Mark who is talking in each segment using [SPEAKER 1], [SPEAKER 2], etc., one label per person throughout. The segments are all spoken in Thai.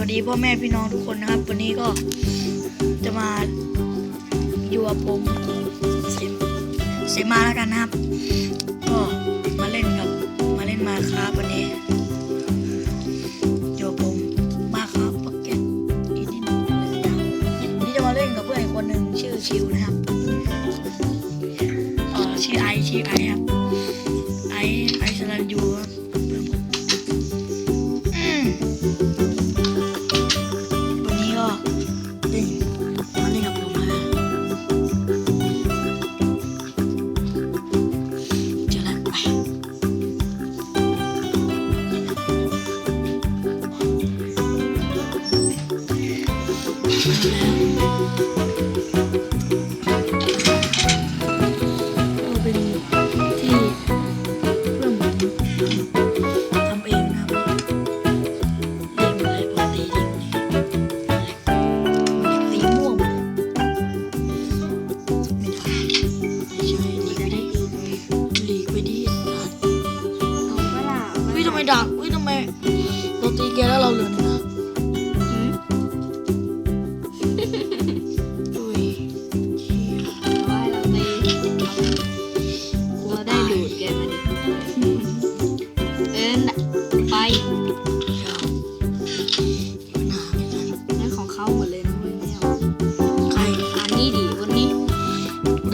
[SPEAKER 1] วัสดีพ่อแม่พี่น้องทุกคนนะครับ วันนี้ก็จะมาอยู่กับผมเสมเสมาแล้วกันนะครับ ก็มาเล่นกับมาเล่นมาครับวันนี้อยู่กับผมมาครับปกเก็ตอีนิดหนึ่งอะไรสักอย่างวันนี้จะมาเล่นกับเพื่อนคนหนึ่งชื่อชิวนะครับเออชื่อไอชื่อไอ ก็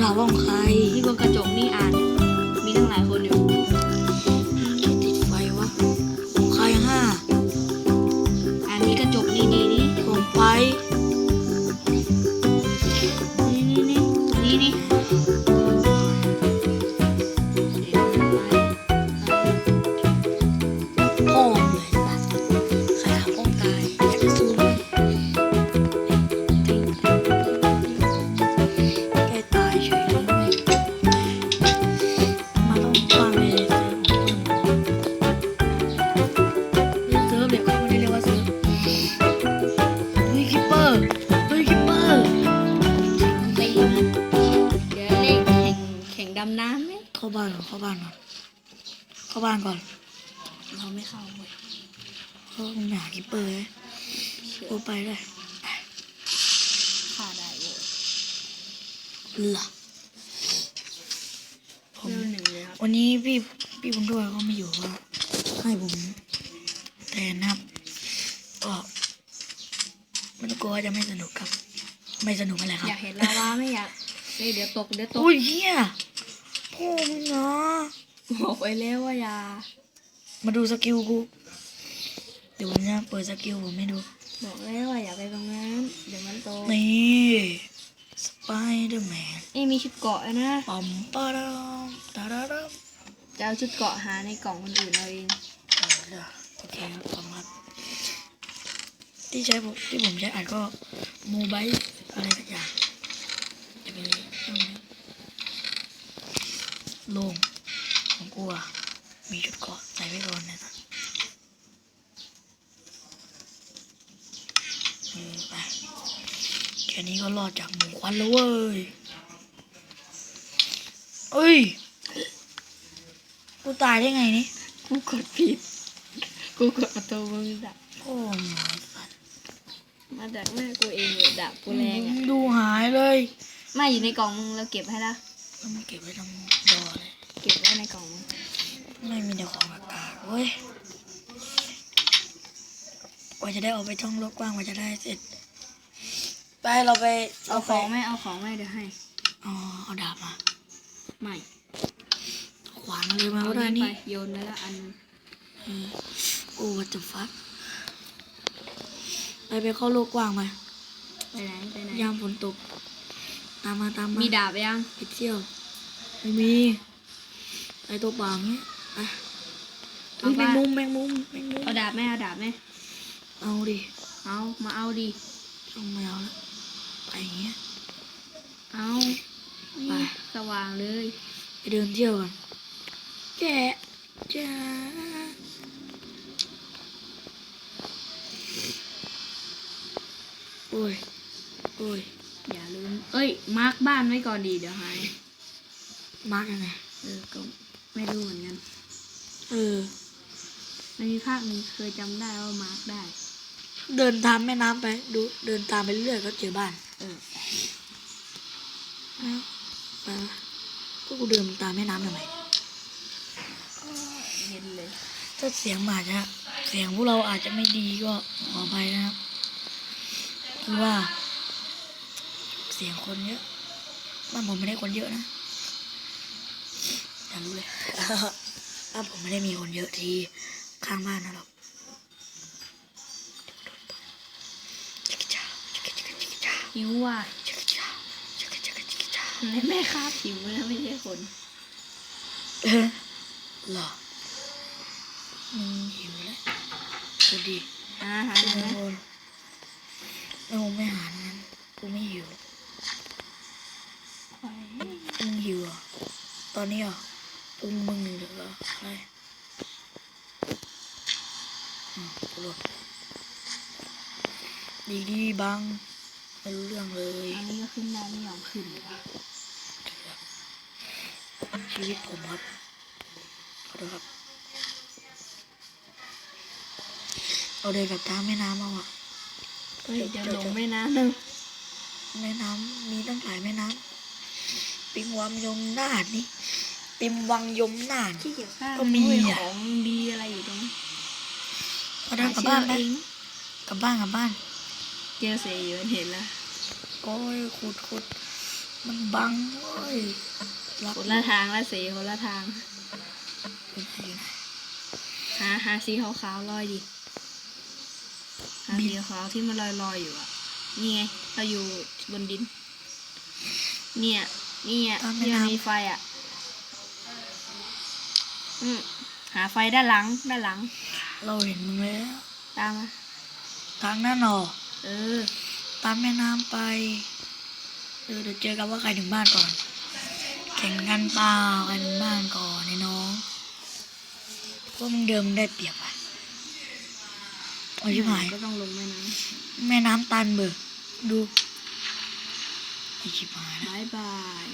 [SPEAKER 1] ด่า
[SPEAKER 2] ว่
[SPEAKER 1] อง
[SPEAKER 2] ใค
[SPEAKER 1] ร
[SPEAKER 2] ที่บนกระจกนี่อ่าน มีตั้งหลายคนอยู่
[SPEAKER 1] อนเข้าบ้านก่อนเข้าบ้านก่อน
[SPEAKER 2] เราไม่เข้าเว้ย
[SPEAKER 1] เขาคงหาคิปเปอร์เลยโอ้ไปเลย
[SPEAKER 2] ฆ่าได้เว้ย
[SPEAKER 1] เอือผม
[SPEAKER 2] เรื่องหนึ่งเลยครับ
[SPEAKER 1] วันนี้พี่พี่บุญด้วยก็ไม่อยู่ว่าให้ผมแทนนะครับก็ไม่ต้องกลัวว่าจะไม่สนุกครับ ไม่สนุกอะไรครับ
[SPEAKER 2] อยากเห็นลาวาไหม่อยากเอ้ยเดี๋ยวตกเดี๋ยวตก
[SPEAKER 1] อุ้ยเฮียพ่อมึงเนาะ
[SPEAKER 2] บอกไปแล้วว่าอย่า
[SPEAKER 1] มาดูสกิลกู เดี๋ยวผมจะเปิดสกิลผมให้ดู
[SPEAKER 2] บอกแล้วว่าอย่าไปตรงนั้น เดี๋ยวมันโต
[SPEAKER 1] นี่สไปเดอร์แมน
[SPEAKER 2] เอ้ยมีชุดเกาะนะ
[SPEAKER 1] ปั๊มปะดามตาดาดาม
[SPEAKER 2] จะเอาชุดเกาะหาในกล่องคนอื่นเราเอง
[SPEAKER 1] เอาละโอเคครับขอบคุณครับที่ใช้ผมที่ผมใช้อ่านก็โมบายอะไรสักอย่างจะเป็นเรื่องนี้โล่งของกูอะมีชุดเกราะใส่ไว้ก่อนนะสัสเออ ไปแค่นี้ก็รอดจากหมู่ควันแล้วเว้ยเอ้ย กูตายได้ไงนี่
[SPEAKER 2] กูกดผิด กูกดประตูมึงดับ
[SPEAKER 1] โอ้หมอสัตว์
[SPEAKER 2] มาจากหน้ากูเองเลยดับกูแรงอะ
[SPEAKER 1] ดูหายเลย
[SPEAKER 2] ไม่อยู่ในกล่องมึงเราเก็บให้ละ
[SPEAKER 1] มันไม่เก็บไว้ตรงดอเลย
[SPEAKER 2] เก็บไว้ในกล่องมึง
[SPEAKER 1] ไม่มีแต่ของอากาศเว้ยก ว่าจะได้ออกไปท่องโลกกว้างกว่าจะได้เสร็จ ไปเราไป
[SPEAKER 2] เอา
[SPEAKER 1] ไป
[SPEAKER 2] ของไหม่เอาของไหม่เดี๋ยวให้
[SPEAKER 1] อ๋อเอาดาบมา
[SPEAKER 2] ไม่
[SPEAKER 1] ขวานเลยมา
[SPEAKER 2] เอา
[SPEAKER 1] ก็ได้
[SPEAKER 2] นี่
[SPEAKER 1] นี่
[SPEAKER 2] ไปโยนไปละอันนึง
[SPEAKER 1] อืมโอ้ what the fuck ไปไปเข้าโลกกว้างมา
[SPEAKER 2] ไปไหนไปไหน
[SPEAKER 1] ยามฝนตก ตามมาตามมา
[SPEAKER 2] มีดาบยัง
[SPEAKER 1] ไปเที่ยวไม่มีไปตัวเปล่าอย่างเงี้ยไปเฮ้ยแมงมุมแมงมุมแมงมุม
[SPEAKER 2] เอาดาบไหมเอาดาบไหม
[SPEAKER 1] เอาดิ
[SPEAKER 2] เอา มาเอาดิ
[SPEAKER 1] ต้องไม่เอาแล้วไปอย่างเงี้ย
[SPEAKER 2] เอา
[SPEAKER 1] ไป
[SPEAKER 2] สว่างเลย
[SPEAKER 1] ไปเดินเที่ยวกันแกะจ้าโอ้ย โอ้ย
[SPEAKER 2] อย่าลืม เอ้ย มาร์กบ้านไว้ก่อนดีเดี๋ยวหาย
[SPEAKER 1] มาร์กยังไง
[SPEAKER 2] เออ ก็ไม่รู้เหมือนกัน
[SPEAKER 1] เออ
[SPEAKER 2] มันมีภาคหนึ่งเคยจำได้ว่ามาร์กได้
[SPEAKER 1] เเดินตามแม่น้ำไป ดูเดินตามไปเรื่อยก็เจอบ้าน
[SPEAKER 2] เออ
[SPEAKER 1] นะไปวะพวกกูเดินตามแม่น้ำทำไม
[SPEAKER 2] เย็นเลย
[SPEAKER 1] ถ้าเสียงอาจจะเสียงพวกเราอาจจะไม่ดีก็ขออภัยนะครับคือว่า เสียงคนเยอะบ้านผมไม่ได้คนเยอะนะอย่ารู้เลยบ้านผมไม่ได้มีคนเยอะที่ข้างบ้านนะหรอกจิกจ้าจิกจิกจิกจ้า
[SPEAKER 2] หิวว่ะ
[SPEAKER 1] จิกจ้าจิกจิกจิกจ้า
[SPEAKER 2] แม่ครับหิวนะไม่ใช่คน
[SPEAKER 1] เออเหรอมึงหิวแล้วกูดี
[SPEAKER 2] อ่าหา
[SPEAKER 1] กู
[SPEAKER 2] ไหม
[SPEAKER 1] ไม่โอนไม่โอนไม่หางั้นกูไม่หิวมึงหิวเหรอะตอนนี้เหรอะพุงมึงหนึ่งเหรออะไรอืมกูรู้ดีดีบัง ไม่รู้เรื่องเลย
[SPEAKER 2] อันนี้ก็ขึ้นได้ไม่ยอมขึ้น
[SPEAKER 1] ชีวิตผมครับขอโทษครับเอาเดินกับทางแม่น้ำเอาอะ
[SPEAKER 2] เฮ้ยเดี๋ยวลงแม่น้ำหนึ่ง
[SPEAKER 1] แม่น้ำมีตั้งหลายแม่น้ำปิงวังยมนาดนี่ปิมวังยมนาด
[SPEAKER 2] ที่เกี่ยวข้าว
[SPEAKER 1] ก็มี
[SPEAKER 2] ด้วย
[SPEAKER 1] อะ
[SPEAKER 2] ของดีอะไรอยู่ตรงนี้
[SPEAKER 1] ก็เดินกลับบ้าน
[SPEAKER 2] ห
[SPEAKER 1] ไป
[SPEAKER 2] เชื่อเอง
[SPEAKER 1] กลับบ้านกลับบ้าน
[SPEAKER 2] เจอเสียอยู่เห็นแล้ว
[SPEAKER 1] โอ้ยขุดขุดมันบังโอ้ยรัก
[SPEAKER 2] คนละทางละเสียคนละทาง
[SPEAKER 1] อยู่ไหน
[SPEAKER 2] หาหาสีขาวๆลอยดิหาสีขาวที่มันลอยๆอยู่อะ นี่ไงเราอยู่บนดิน เนี่ย เนี่ยที่มันมีไฟอะ อืมหาไฟด้านหลังด้านหลัง
[SPEAKER 1] เราเห็นมึงแล้ว
[SPEAKER 2] ตามมา
[SPEAKER 1] ทางนั่นหรอ
[SPEAKER 2] เออ
[SPEAKER 1] ตามแม่น้ำไป เออเดี๋ยวเจอกันว่าใครถึงบ้านก่อน แข่งกันเปล่าใครถึงบ้านก่อนไอ้น้องพวกมึงเดิมมึงได้เปรียบอะโอ้ยชิบหาย
[SPEAKER 2] ก็ต้องลงแม่น้
[SPEAKER 1] แม่น้ำตันเบอร์ดูไอชิบหายำนะ
[SPEAKER 2] บายบาย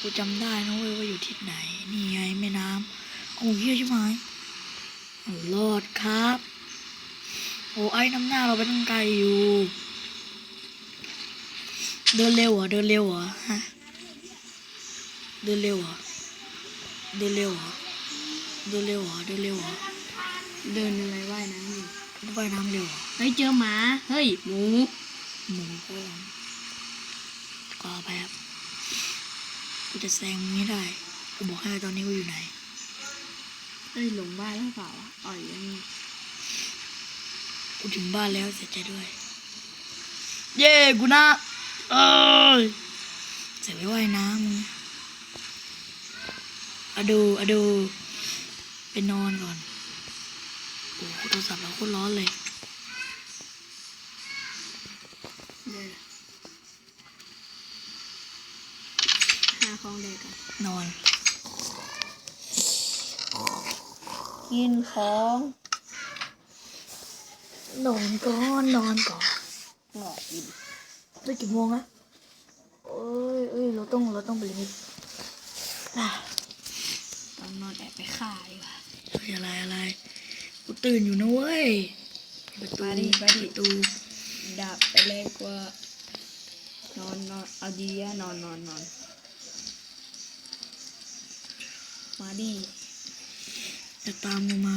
[SPEAKER 1] กูจำได้นะเว้ยว่าอยู่ที่ไหน นี่ไงแม่น้ำโอ้ยเฮียชิบหายเอารอดครับ โอ้ไอ้น้ำหน้าเราไปตั้งไกลอยู่ เดินเร็วเหรอเดินเร็วเหรอฮะ เดินเร็วเหรอเดินเร็วเหรอเดินเร็วเหรอเดินเร็วเหรอ
[SPEAKER 2] เดินอะไรว่ายน้ำอยู่
[SPEAKER 1] ว่ายน้ำเร็วเหรอ
[SPEAKER 2] เฮ้ยเจอหมาเฮ้ยหมู
[SPEAKER 1] หมูก็ก็ไปครับกูจะแซงมึงไม่ได้กูบอกให้ตอนนี้กูอยู่ไหน
[SPEAKER 2] เฮ้ยหลงบ้านแล้วเปล่าวะอ่อยยังไง
[SPEAKER 1] กูถึงบ้านแล้วเสียใจด้วย เย้กูนะเอ้ยเสียไปว่ายน้ำมึงอะดูอะดูไปนอนก่อนโอ้โหโทรศัพท์เราโคตรร้อนเลย
[SPEAKER 2] เดี๋ยวหาของเด็กกัน
[SPEAKER 1] นอน
[SPEAKER 2] กินของ
[SPEAKER 1] นอนก่อนนอนก่อน
[SPEAKER 2] หงอกกิน
[SPEAKER 1] ได้กี่โมงอะเอ้ยเอ้ยเราต้องเราต้องไปเรียนอะ
[SPEAKER 2] ตอนนอนแอบไปฆ่าดีกว่า
[SPEAKER 1] เฮ้ยอะไรอะไรกูตื่นอยู่นะเว้ยประตู
[SPEAKER 2] มาดิมาดิ
[SPEAKER 1] ประตู
[SPEAKER 2] ดับไปเลยกว่านอนนอนเอาดีอะนอนนอนนอนมาดิ
[SPEAKER 1] จะตามกูมา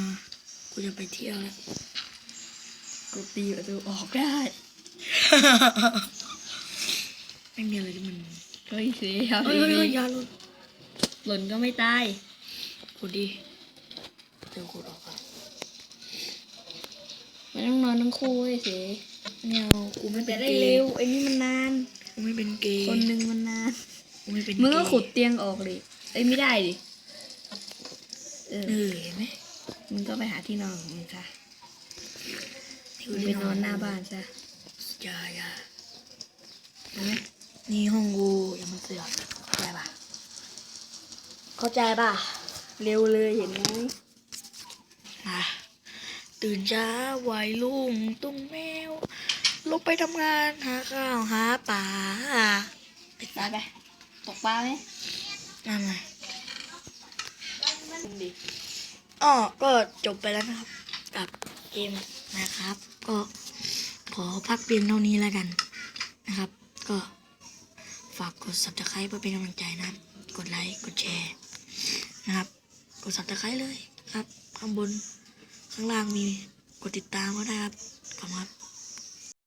[SPEAKER 1] กูจะไปเที่ยวแล้ว
[SPEAKER 2] กูตีประตูออกได้
[SPEAKER 1] ไม่มีอะไรที่มัน
[SPEAKER 2] เฮ้ยเสียเอา
[SPEAKER 1] เฮ้ยเฮ้ย
[SPEAKER 2] ดี
[SPEAKER 1] เฮ้ยอยาหลุด
[SPEAKER 2] ๆหล่นก็ไม่ตาย
[SPEAKER 1] กูดีเดี๋ยวกูออกก่อน
[SPEAKER 2] มันต้องนอนทั้งคู่เว้ยเสีย
[SPEAKER 1] ไม่เอากูไม่
[SPEAKER 2] มัน
[SPEAKER 1] เป็
[SPEAKER 2] จะ
[SPEAKER 1] น
[SPEAKER 2] ได้
[SPEAKER 1] เก
[SPEAKER 2] เร็
[SPEAKER 1] ย์
[SPEAKER 2] วไอ้นี่มันนาน
[SPEAKER 1] กูไม่เป็นเกย์
[SPEAKER 2] คนหนึ่งมันนาน
[SPEAKER 1] กูไม่เป็น
[SPEAKER 2] มึงก็
[SPEAKER 1] เย์
[SPEAKER 2] ขุดเตียงออกดิเอ้ยไม่ได้ดิเออ
[SPEAKER 1] เออเห็นไหม
[SPEAKER 2] มึงก็ไปหาที่นอนของมึงค่ะ
[SPEAKER 1] ที่
[SPEAKER 2] มึงไปนอนหน้าบ้านซะ
[SPEAKER 1] อย่าอย่า
[SPEAKER 2] เห็นไหม
[SPEAKER 1] นี่ห้องกูอย่ามาเสือกเข้าใจป่ะเข้าใจป่ะ
[SPEAKER 2] เร็วเลยเห็นไหม
[SPEAKER 1] อะตื่นเช้าไหวลุงตุ้งแมว ลงไปทำงานหาข้าวหาปลาไป
[SPEAKER 2] ไปไป ตกปลาไหม
[SPEAKER 1] นั่นไง
[SPEAKER 2] ดิ
[SPEAKER 1] อ๋อก็จบไปแล้วนะครับ กับเกมนะครับ ก็อพักเพียงเท่านี้แล้วกันนะครับ ก็ฝากกด subscribe เพื่อเป็นกำลังใจนะครับ กดไลค์ กดแชร์นะครับ กด subscribe เลยครับ ข้างบนข้างล่างมีกดติดตามก็ได้ครับขอบคุณครับ